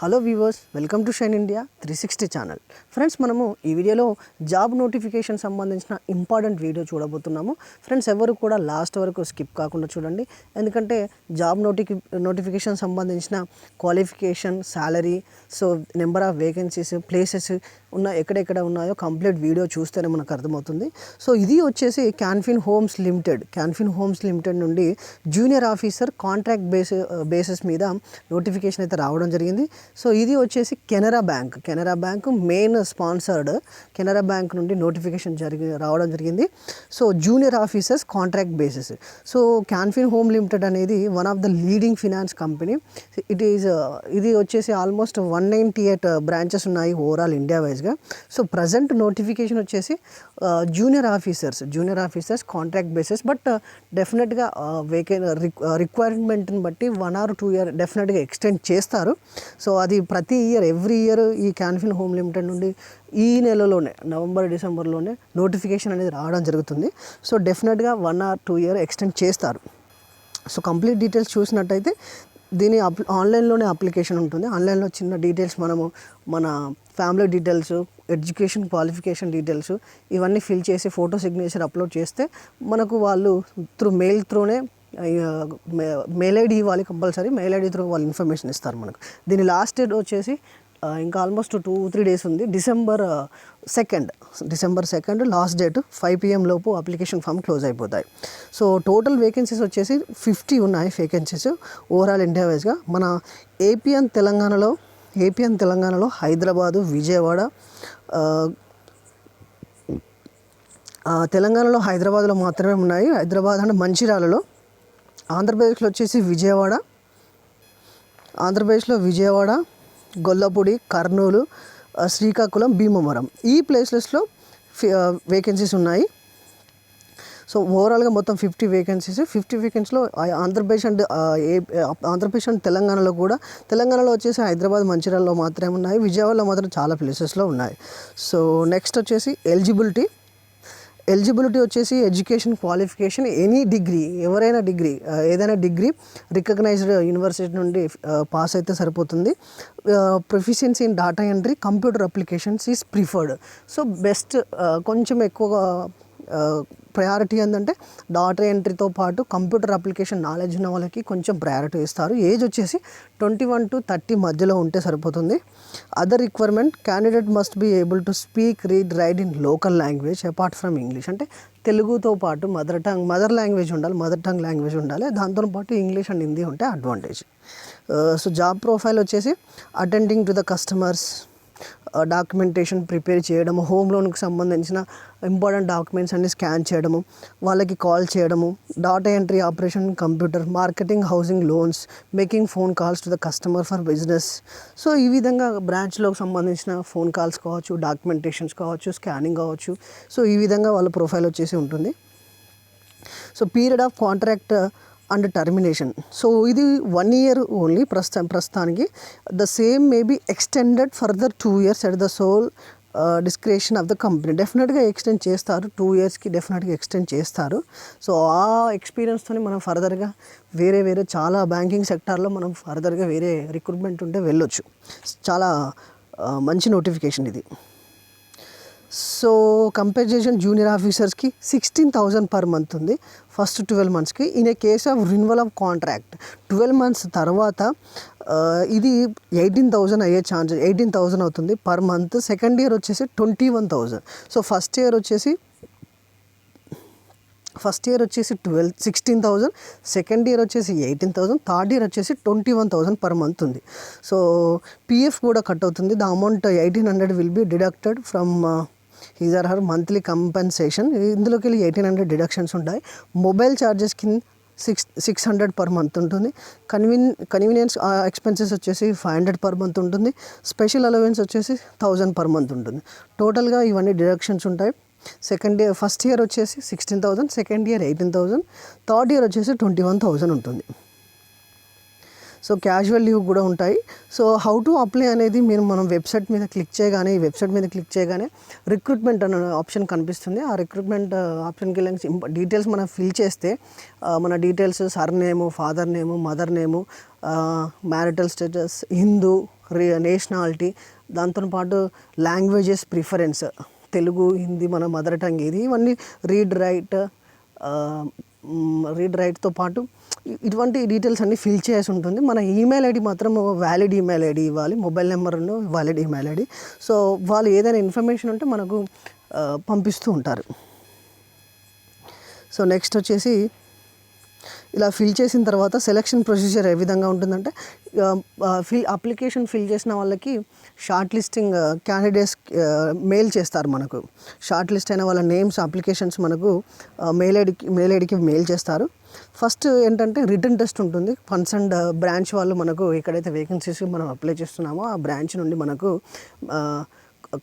Hello viewers welcome to shine India three sixty channel friends మనము ఈ వీడియోలో job notification సంబంధించిన ఇంపార్టెంట్ వీడియో చూడబోతున్నాము. ఫ్రెండ్స్ ఎవరు కూడా లాస్ట్ వరకు స్కిప్ కాకుండా చూడండి. ఎందుకంటే జాబ్ నోటిఫి నోటిఫికేషన్ సంబంధించిన qualification salary so number of vacancies places ఉన్న ఎక్కడెక్కడ ఉన్నాయో కంప్లీట్ వీడియో చూస్తేనే మనకు అర్థమవుతుంది. సో ఇది వచ్చేసి Canfin Homes Limited Canfin Homes Limited నుండి junior officer contract base basis మీద నోటిఫికేషన్ అయితే రావడం జరిగింది. సో ఇది వచ్చేసి Canara bank. Canara bank main sponsored. Canara bank నుండి నోటిఫికేషన్ జరిగి రావడం జరిగింది. So junior officers contract basis. So Canfin home limited అనేది one of the leading finance company. It is ఇది వచ్చేసి almost one ninety eight branches ఉన్నాయి overall India వైజ్గా. So present notification వచ్చేసి junior officers junior officers contract basis. But డెఫినెట్గా వేకే రిక్వైర్మెంట్ని బట్టి వన్ ఆర్ టూ ఇయర్ డెఫినెట్గా ఎక్స్టెండ్ చేస్తారు. సో అది ప్రతి ఇయర్ ఎవ్రీ ఇయర్ ఈ క్యాన్ఫిన్ హోమ్ లిమిటెడ్ నుండి ఈ నెలలోనే నవంబర్ డిసెంబర్లోనే నోటిఫికేషన్ అనేది రావడం జరుగుతుంది. సో డెఫినెట్గా one or two year extend చేస్తారు. సో కంప్లీట్ డీటెయిల్స్ చూసినట్టయితే దీని అప్ ఆన్లైన్లోనే అప్లికేషన్ ఉంటుంది. ఆన్లైన్లో చిన్న డీటెయిల్స్ మనము మన family details education qualification details ఇవన్నీ ఫిల్ చేసి ఫోటో సిగ్నేచర్ అప్లోడ్ చేస్తే మనకు వాళ్ళు త్రూ మెయిల్ త్రూనే మెయిల్ ఐడి ఇవ్వాలి కంపల్సరీ మెయిల్ ఐడి త్రూ వాళ్ళు ఇన్ఫర్మేషన్ ఇస్తారు మనకు. దీని లాస్ట్ డేట్ వచ్చేసి ఇంకా ఆల్మోస్ట్ టూ త్రీ డేస్ ఉంది. December second December second last date five PM లోపు అప్లికేషన్ ఫామ్ క్లోజ్ అయిపోతాయి. సో టోటల్ వేకెన్సీస్ వచ్చేసి ఫిఫ్టీ ఉన్నాయి వేకెన్సీస్ ఓవరాల్ ఇండియా వైజ్గా. మన ఏపీఎన్ తెలంగాణలో ఏపీఎన్ తెలంగాణలో హైదరాబాదు విజయవాడ తెలంగాణలో హైదరాబాద్లో మాత్రమే ఉన్నాయి. హైదరాబాద్ అంటే మంచిర్యాలలో ఆంధ్రప్రదేశ్లో వచ్చేసి విజయవాడ. ఆంధ్రప్రదేశ్లో విజయవాడ గొల్లపూడి కర్నూలు శ్రీకాకుళం భీమవరం. ఈ ప్లేసెస్లో వేకెన్సీస్ ఉన్నాయి. సో ఓవరాల్గా మొత్తం fifty vacancies fifty వేకెన్సీలో Andhra Pradesh and a Andhra Pradesh and తెలంగాణలో కూడా తెలంగాణలో వచ్చేసి హైదరాబాద్ మంచిర్యాలలో మాత్రమే ఉన్నాయి. విజయవాడలో మాత్రం చాలా ప్లేసెస్లో ఉన్నాయి. సో నెక్స్ట్ వచ్చేసి ఎలిజిబిలిటీ ఎలిజిబిలిటీ వచ్చేసి ఎడ్యుకేషన్ క్వాలిఫికేషన్ ఎనీ డిగ్రీ ఎవరైనా డిగ్రీ ఏదైనా డిగ్రీ రికగ్నైజ్డ్ యూనివర్సిటీ నుండి పాస్ అయితే సరిపోతుంది. Proficiency in data entry computer applications is preferred so best కొంచెం ఎక్కువగా ప్రయారిటీ ఏంటంటే డాటా ఎంట్రీతో పాటు కంప్యూటర్ అప్లికేషన్ నాలెడ్జ్ ఉన్న వాళ్ళకి కొంచెం ప్రయారిటీ ఇస్తారు. ఏజ్ వచ్చేసి ట్వంటీ వన్ టు థర్టీ మధ్యలో ఉంటే సరిపోతుంది. Other requirement candidate must be able to speak read ride in local language apart from English అంటే తెలుగుతో పాటు మదర్ టంగ్ మదర్ లాంగ్వేజ్ ఉండాలి మదర్ టంగ్ లాంగ్వేజ్ ఉండాలి. దాంతో పాటు ఇంగ్లీష్ అండ్ హిందీ ఉంటే అడ్వాంటేజ్ సో జాబ్ ప్రొఫైల్ వచ్చేసి attending to the customers documentation prepare చేయడము హోమ్ లోన్కి సంబంధించిన ఇంపార్టెంట్ డాక్యుమెంట్స్ అన్ని స్కాన్ చేయడము వాళ్ళకి కాల్ చేయడము data entry operation computer marketing housing loans making phone calls to the customer for business so ఈ విధంగా బ్రాంచ్లోకి సంబంధించిన ఫోన్ కాల్స్ కావచ్చు డాక్యుమెంటేషన్స్ కావచ్చు స్కానింగ్ కావచ్చు. సో ఈ విధంగా వాళ్ళ ప్రొఫైల్ వచ్చేసి ఉంటుంది. So period of contract and termination. So ఇది వన్ ఇయర్ ఓన్లీ ప్రస్తుతం ప్రస్తుతానికి. The same may be extended further two years at the sole description of the company డెఫినెట్గా ఎక్స్టెండ్ చేస్తారు. టూ ఇయర్స్కి డెఫినెట్గా ఎక్స్టెండ్ చేస్తారు. సో ఆ ఎక్స్పీరియన్స్తోనే మనం ఫర్దర్గా వేరే వేరే చాలా బ్యాంకింగ్ సెక్టార్లో మనం ఫర్దర్గా వేరే రిక్రూట్మెంట్ ఉంటే వెళ్ళొచ్చు. చాలా uh, మంచి నోటిఫికేషన్ ఇది. సో కంపెన్సేషన్ జూనియర్ ఆఫీసర్స్కి సిక్స్టీన్ థౌజండ్ పర్ మంత్ ఉంది. ఫస్ట్ ట్వెల్వ్ మంత్స్కి in a case of renewal of contract twelve months తర్వాత ఇది ఎయిటీన్ థౌజండ్ అయ్యే ఛాన్స్ ఎయిటీన్ థౌజండ్ అవుతుంది పర్ మంత్ సెకండ్ ఇయర్ వచ్చేసి twenty one thousand so first year వచ్చేసి first year వచ్చేసి twelve sixteen thousand second year వచ్చేసి eighteen thousand third year వచ్చేసి twenty one thousand per month ఉంది so PF కూడా cut అవుతుంది. The amount eighteen hundred will be deducted from his or her monthly compensation ఇందులోకి వెళ్ళి eighteen hundred deductions ఉంటాయి. Mobile charges కింద six six hundred per month ఉంటుంది. కన్వీన్ convenience expenses వచ్చేసి ఫైవ్ హండ్రెడ్ పర్ మంత్ ఉంటుంది. స్పెషల్ అలవెన్స్ వచ్చేసి thousand per month ఉంటుంది. టోటల్గా ఇవన్నీ డిడక్షన్స్ ఉంటాయి. సెకండ్ ఇయర్ ఫస్ట్ ఇయర్ వచ్చేసి sixteen thousand second year eighteen thousand third year వచ్చేసి ట్వంటీ వన్ థౌజండ్ ఉంటుంది. సో క్యాజువల్ లీవ్ కూడా ఉంటాయి. సో హౌ టు అప్లై అనేది మీరు మనం వెబ్సైట్ మీద క్లిక్ చేయగానే ఈ వెబ్సైట్ మీద క్లిక్ చేయగానే రిక్రూట్మెంట్ అనే ఆప్షన్ కనిపిస్తుంది. ఆ రిక్రూట్మెంట్ ఆప్షన్కి వెళ్ళి డీటెయిల్స్ మనం ఫిల్ చేస్తే మన details surname father name mother name marital status Hindu రి నేషనాలిటీ దాంతో పాటు లాంగ్వేజెస్ ప్రిఫరెన్స్ తెలుగు హిందీ మన మదర్ టంగ్ ఇది ఇవన్నీ రీడ్ రైట్ రీడ్ రైట్తో పాటు ఇటువంటి డీటెయిల్స్ అన్నీ ఫిల్ చేసి ఉంటుంది. మన ఈమెయిల్ ఐడి మాత్రం వ్యాలిడ్ ఈమెయిల్ ఐడి ఇవ్వాలి. Mobile number valid email ID. So వాళ్ళు ఏదైనా ఇన్ఫర్మేషన్ ఉంటే మనకు పంపిస్తూ ఉంటారు. సో నెక్స్ట్ వచ్చేసి ఇలా ఫిల్ చేసిన తర్వాత సెలక్షన్ ప్రొసీజర్ ఏ విధంగా ఉంటుందంటే ఫిల్ అప్లికేషన్ ఫిల్ చేసిన వాళ్ళకి షార్ట్ లిస్టింగ్ క్యాండిడేట్స్ మెయిల్ చేస్తారు మనకు. షార్ట్ లిస్ట్ అయిన వాళ్ళ నేమ్స్ అప్లికేషన్స్ మనకు మెయిల్ ఐడికి మెయిల్ ఐడికి మెయిల్ చేస్తారు. ఫస్ట్ ఏంటంటే రిటర్న్ టెస్ట్ ఉంటుంది. కన్సర్న్ బ్రాంచ్ వాళ్ళు మనకు ఎక్కడైతే వేకెన్సీస్ మనం అప్లై చేస్తున్నామో ఆ బ్రాంచ్ నుండి మనకు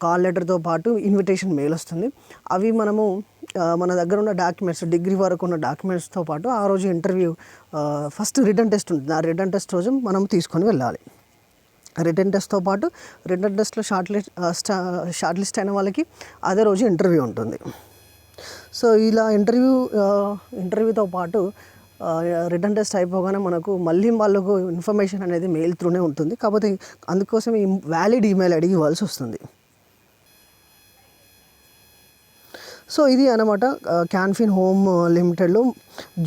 కాల్ లెటర్తో పాటు ఇన్విటేషన్ మెయిల్ వస్తుంది. అవి మనము మన దగ్గర ఉన్న డాక్యుమెంట్స్ డిగ్రీ వరకు ఉన్న డాక్యుమెంట్స్తో పాటు ఆ రోజు ఇంటర్వ్యూ ఫస్ట్ రిటర్న్ టెస్ట్ ఉంటుంది. ఆ రిటర్న్ టెస్ట్ రోజు మనం తీసుకొని వెళ్ళాలి. రిటర్న్ టెస్ట్తో పాటు రిటర్న్ టెస్ట్లో షార్ట్ లిస్ట్ షార్ట్ లిస్ట్ అయిన వాళ్ళకి అదే రోజు ఇంటర్వ్యూ ఉంటుంది. సో ఇలా ఇంటర్వ్యూ ఇంటర్వ్యూతో పాటు రిటర్న్ టెస్ట్ అయిపోగానే మనకు మళ్ళీ వాళ్ళకు ఇన్ఫర్మేషన్ అనేది మెయిల్ త్రూనే ఉంటుంది. కాకపోతే అందుకోసం ఈ వ్యాలిడ్ ఈమెయిల్ అడిగి ఇవ్వాల్సి వస్తుంది. సో ఇది అనమాట క్యాన్ఫిన్ హోమ్ లిమిటెడ్లో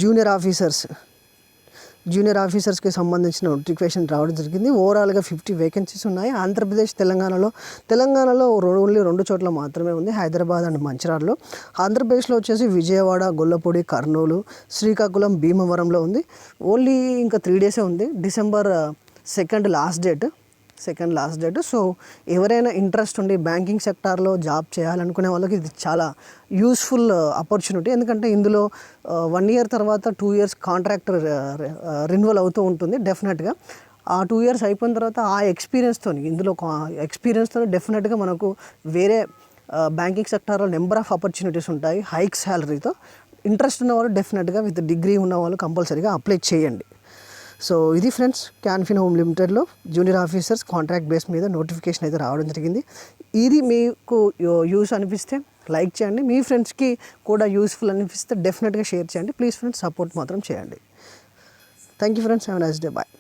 జూనియర్ ఆఫీసర్స్ జూనియర్ ఆఫీసర్స్కి సంబంధించిన నోటిఫికేషన్ రావడం జరిగింది. ఓవరాల్గా ఫిఫ్టీ వేకెన్సీస్ ఉన్నాయి. ఆంధ్రప్రదేశ్ తెలంగాణలో తెలంగాణలో ఓన్లీ రెండు చోట్ల మాత్రమే ఉంది. హైదరాబాద్ అండ్ మంచిర్యాలలో ఆంధ్రప్రదేశ్లో వచ్చేసి విజయవాడ గొల్లపూడి కర్నూలు శ్రీకాకుళం భీమవరంలో ఉంది. ఓన్లీ ఇంకా త్రీ డేసే ఉంది. December second last date second last date. So ఎవరైనా ఇంట్రెస్ట్ ఉండి బ్యాంకింగ్ సెక్టార్లో జాబ్ చేయాలనుకునే వాళ్ళకి ఇది చాలా యూస్ఫుల్ ఆపర్చునిటీ ఎందుకంటే ఇందులో వన్ ఇయర్ తర్వాత టూ ఇయర్స్ కాంట్రాక్ట్ రిన్యువల్ అవుతూ ఉంటుంది డెఫినెట్గా ఆ టూ ఇయర్స్ అయిపోయిన తర్వాత ఆ ఎక్స్పీరియన్స్తో ఇందులో ఎక్స్పీరియన్స్తో డెఫినెట్గా మనకు వేరే బ్యాంకింగ్ సెక్టార్లో నెంబర్ ఆఫ్ ఆపర్చునిటీస్ ఉంటాయి. హైక్ శాలరీతో ఇంట్రెస్ట్ ఉన్నవాళ్ళు డెఫినెట్గా విత్ డిగ్రీ ఉన్నవాళ్ళు కంపల్సరీగా అప్లై చేయండి. సో ఇది ఫ్రెండ్స్ క్యాన్ఫిన్ హోమ్ లిమిటెడ్లో జూనియర్ ఆఫీసర్స్ కాంట్రాక్ట్ బేస్ మీద నోటిఫికేషన్ అయితే రావడం జరిగింది. ఇది మీకు యూస్ అనిపిస్తే లైక్ చేయండి. మీ ఫ్రెండ్స్కి కూడా యూస్ఫుల్ అనిపిస్తే డెఫినెట్గా షేర్ చేయండి. ప్లీజ్ ఫ్రెండ్స్ సపోర్ట్ మాత్రం చేయండి. Thank you friends have nice day bye